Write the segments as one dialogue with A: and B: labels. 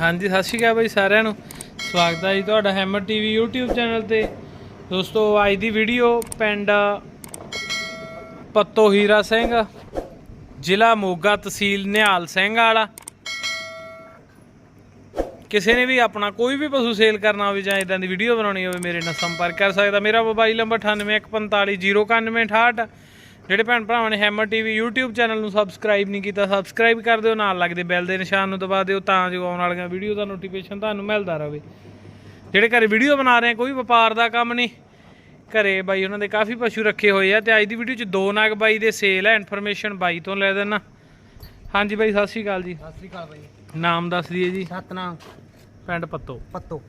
A: ਹਾਂਜੀ, ਸਤਿ ਸ਼੍ਰੀ ਅਕਾਲ ਬਾਈ ਸਾਰਿਆਂ ਨੂੰ। ਸਵਾਗਤ ਹੈ ਜੀ ਤੁਹਾਡਾ ਹੈਮਰ ਟੀਵੀ YouTube ਚੈਨਲ ਤੇ। ਦੋਸਤੋ, ਅੱਜ ਦੀ ਵੀਡੀਓ ਪਿੰਡ ਪੱਤੋ ਹੀਰਾ ਸਿੰਘ, ਜ਼ਿਲ੍ਹਾ ਮੋਗਾ ਤਹਿਸੀਲ ਨਿਹਾਲ ਸਿੰਘ ਵਾਲਾ। ਕਿਸੇ ਨੇ ਵੀ ਆਪਣਾ ਕੋਈ ਵੀ ਪਸ਼ੂ ਸੇਲ ਕਰਨਾ ਹੋਵੇ ਜਾਂ ਇਦਾਂ ਦੀ ਵੀਡੀਓ ਬਣਾਉਣੀ ਹੋਵੇ, ਮੇਰੇ ਨਾਲ ਸੰਪਰਕ ਕਰ ਸਕਦਾ। ਮੇਰਾ ਮੋਬਾਈਲ ਨੰਬਰ 9815409168 ਜਿਹੜੇ ਭੈਣ ਭਰਾਵਾਂ ਨੇ ਹੈਮਰ ਟੀਵੀ YouTube ਚੈਨਲ ਨੂੰ ਸਬਸਕ੍ਰਾਈਬ ਨਹੀਂ ਕੀਤਾ ਸਬਸਕ੍ਰਾਈਬ ਕਰ ਦਿਓ ਨਾਲ ਲੱਗਦੇ ਬੈਲ ਦੇ ਨਿਸ਼ਾਨ ਨੂੰ ਦਬਾ ਦਿਓ ਤਾਂ ਜੋ ਆਉਣ ਵਾਲੀਆਂ ਵੀਡੀਓ ਦਾ ਨੋਟੀਫਿਕੇਸ਼ਨ ਤੁਹਾਨੂੰ ਮਿਲਦਾ ਰਹੇ। ਜਿਹੜੇ ਘਰੇ ਵੀਡੀਓ ਬਣਾ ਰਹੇ ਕੋਈ ਵਪਾਰ ਦਾ ਕੰਮ ਨਹੀਂ। ਘਰੇ ਬਾਈ ਉਹਨਾਂ ਦੇ ਕਾਫੀ ਪਸ਼ੂ ਰੱਖੇ ਹੋਏ ਆ ਤੇ ਅੱਜ ਦੀ ਵੀਡੀਓ 'ਚ ਦੋ ਨਾਗ ਬਾਈ ਦੇ ਸੇਲ ਹੈ ਇਨਫੋਰਮੇਸ਼ਨ ਬਾਈ ਤੋਂ ਲੈ ਦੇਣਾ। ਹਾਂਜੀ ਬਾਈ ਸਤਿ ਸ਼੍ਰੀ ਅਕਾਲ ਜੀ।
B: ਸਤਿ ਸ੍ਰੀ ਅਕਾਲ ਬਾਈ।
A: ਨਾਮ ਦੱਸ ਦਈਏ ਜੀ।
B: ਸਤਨਾਮ।
A: ਪਿੰਡ ਪੱਤੋ।
B: ਪੱਤੋ।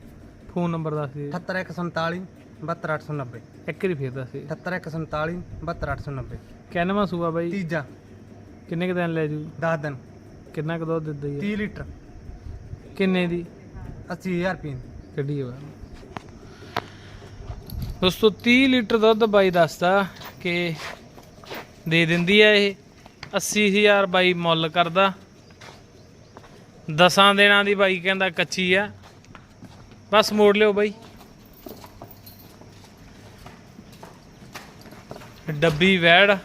A: ਫੋਨ ਨੰਬਰ ਦੱਸ ਦਈਏ।
B: 78147 72890
A: ਇੱਕ ਵਾਰੀ ਫੇਰ ਦੱਸ ਦਈਏ
B: 78147 72890
A: ਕਿੰਨਵਾਂ ਸੂਆ ਬਾਈ?
B: ਤੀਜਾ।
A: ਕਿੰਨੇ ਕੁ ਦਿਨ ਲੈ ਜੂ?
B: 10 ਦਿਨ।
A: ਕਿੰਨਾ ਕੁ ਦੁੱਧ ਦਿੰਦਾ ਜੀ?
B: 30 ਲੀਟਰ।
A: ਕਿੰਨੇ ਦੀ?
B: 80000 ਰੁਪਏ
A: ਕੱਢੀ ਆ ਦੋਸਤੋ 30 ਲੀਟਰ ਦੁੱਧ ਬਾਈ ਦੱਸਦਾ ਕਿ ਦੇ ਦਿੰਦੀ ਹੈ ਇਹ। 80000 ਬਾਈ ਮੁੱਲ ਕਰਦਾ। ਦਸਾਂ ਦਿਨਾਂ ਦੀ ਬਾਈ ਕਹਿੰਦਾ ਕੱਚੀ ਆ। ਬਸ ਮੋੜ ਲਿਓ ਬਾਈ। ਡੱਬੀ ਵੈੜ।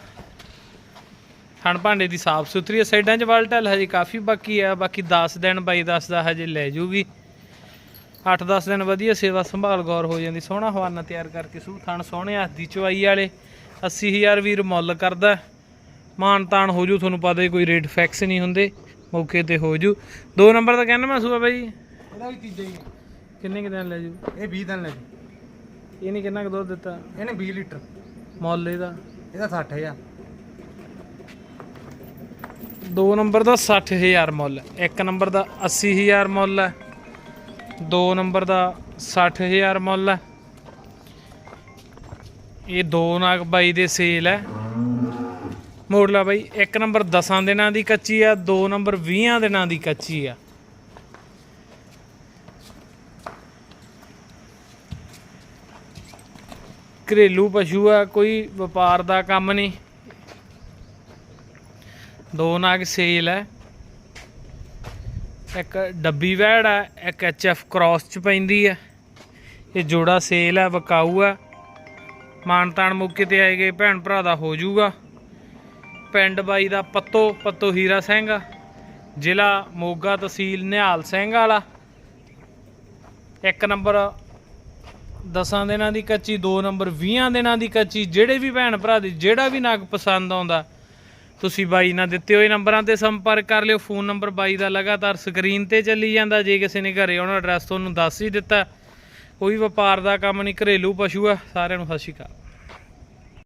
A: ਥਣ ਭਾਂਡੇ ਦੀ ਸਾਫ਼ ਸੁਥਰੀ ਆ ਸਾਈਡਾਂ 'ਚ ਵਲਟਲ ਹਜੇ ਕਾਫੀ ਬਾਕੀ ਆ ਬਾਕੀ 10 ਦਿਨ ਬਾਈ ਦੱਸਦਾ ਹਜੇ ਲੈ ਜੂਗੀ। 8-10 ਦਿਨ ਵਧੀਆ ਸੇਵਾ ਸੰਭਾਲ ਗੌਰ ਹੋ ਜਾਂਦੀ ਸੋਹਣਾ ਹਵਾਨਾ ਤਿਆਰ ਕਰਕੇ ਸੂ ਥਣ ਸੋਹਣੇ ਹੱਥ ਦੀ ਚਵਾਈ ਵਾਲੇ 80000 ਵੀਰ ਮੁੱਲ ਕਰਦਾ। ਮਾਨ ਤਾਨ ਹੋ ਜੂ ਤੁਹਾਨੂੰ ਪਤਾ ਹੀ ਕੋਈ ਰੇਟ ਫਿਕਸ ਨਹੀਂ ਹੁੰਦੇ ਮੌਕੇ ਤੇ ਹੋ ਜੂ। ਦੋ ਨੰਬਰ ਦਾ ਕਹਿੰਦਾ ਮੈਂ ਸੂਆ ਬਾਈ?
B: ਇਹਦਾ ਵੀ ਤੀਜਾ ਹੀ ਹੈ।
A: ਕਿੰਨੇ ਕਿ ਦਿਨ ਲੈ ਜੂ?
B: ਇਹ 20 ਦਿਨ ਲੈ ਜੀ।
A: ਇਹਨੇ ਕਿੰਨਾ ਕੁ ਦੁੱਧ ਦਿੱਤਾ?
B: ਇਹਨੇ 20 ਲੀਟਰ।
A: ਮੁੱਲ ਇਹਦਾ?
B: ਇਹਦਾ 60000
A: ਦੋ ਨੰਬਰ ਦਾ 60000 ਮੁੱਲ ਹੈ। ਇੱਕ ਨੰਬਰ ਦਾ 80000 ਮੁੱਲ ਹੈ। ਦੋ ਨੰਬਰ ਦਾ 60000 ਮੁੱਲ ਹੈ। ਇਹ ਦੋ ਨਾਗ ਬਾਈ ਦੇ ਸੇਲ ਹੈ। ਮੋੜ ਲਾ ਬਾਈ ਇੱਕ ਨੰਬਰ 10 ਦਿਨਾਂ ਦੀ ਕੱਚੀ ਆ ਦੋ ਨੰਬਰ 20 ਦਿਨਾਂ ਦੀ ਕੱਚੀ ਆ। ਘਰੇਲੂ ਪਸ਼ੂ ਆ, ਕੋਈ ਵਪਾਰ ਦਾ ਕੰਮ ਨਹੀਂ। ਦੋ ਨਾਗ ਸੇਲ ਹੈ ਇੱਕ ਡੱਬੀ ਵੈੜ ਹੈ ਇੱਕ ਐਚਐਫ ਕ੍ਰਾਸ ਚ ਪੈਂਦੀ ਹੈ ਇਹ ਜੋੜਾ ਸੇਲ ਹੈ ਵਕਾਊ ਹੈ ਮਾਨਤਾਨ ਮੌਕੇ ਤੇ ਆਏ ਗਏ ਭੈਣ ਭਰਾ ਦਾ ਹੋ ਜਾਊਗਾ। ਪਿੰਡ ਬਾਈ ਦਾ ਪੱਤੋ ਪੱਤੋ ਹੀਰਾ ਸਿੰਘ ਜ਼ਿਲ੍ਹਾ ਮੋਗਾ ਤਹਿਸੀਲ ਨਿਹਾਲ ਸਿੰਘ ਵਾਲਾ। ਇੱਕ ਨੰਬਰ ਦਸਾਂ ਦਿਨਾਂ ਦੀ ਕੱਚੀ, ਦੋ ਨੰਬਰ 20 ਦਿਨਾਂ ਦੀ ਕੱਚੀ, ਜਿਹੜੇ ਵੀ ਭੈਣ ਭਰਾ ਦੀ, ਜਿਹੜਾ ਵੀ ਨਗ ਪਸੰਦ ਆਉਂਦਾ, ਤੁਸੀਂ ਬਾਈ ਨਾਲ ਦਿੱਤੇ ਹੋਏ ਨੰਬਰਾਂ ਤੇ ਸੰਪਰਕ ਕਰ ਲਿਓ। ਫੋਨ ਨੰਬਰ ਬਾਈ ਦਾ ਲਗਾਤਾਰ ਸਕਰੀਨ ਤੇ ਚੱਲੀ ਜਾਂਦਾ। ਜੇ ਕਿਸੇ ਨੇ ਘਰੇ ਆਉਣਾ ਐਡਰੈਸ ਤੁਹਾਨੂੰ ਦੱਸ ਹੀ ਦਿੱਤਾ। ਕੋਈ ਵਪਾਰ ਦਾ ਕੰਮ ਨਹੀਂ, ਘਰੇਲੂ ਪਸ਼ੂ ਆ। ਸਾਰਿਆਂ ਨੂੰ ਸਤਿ ਸ਼੍ਰੀ ਅਕਾਲ।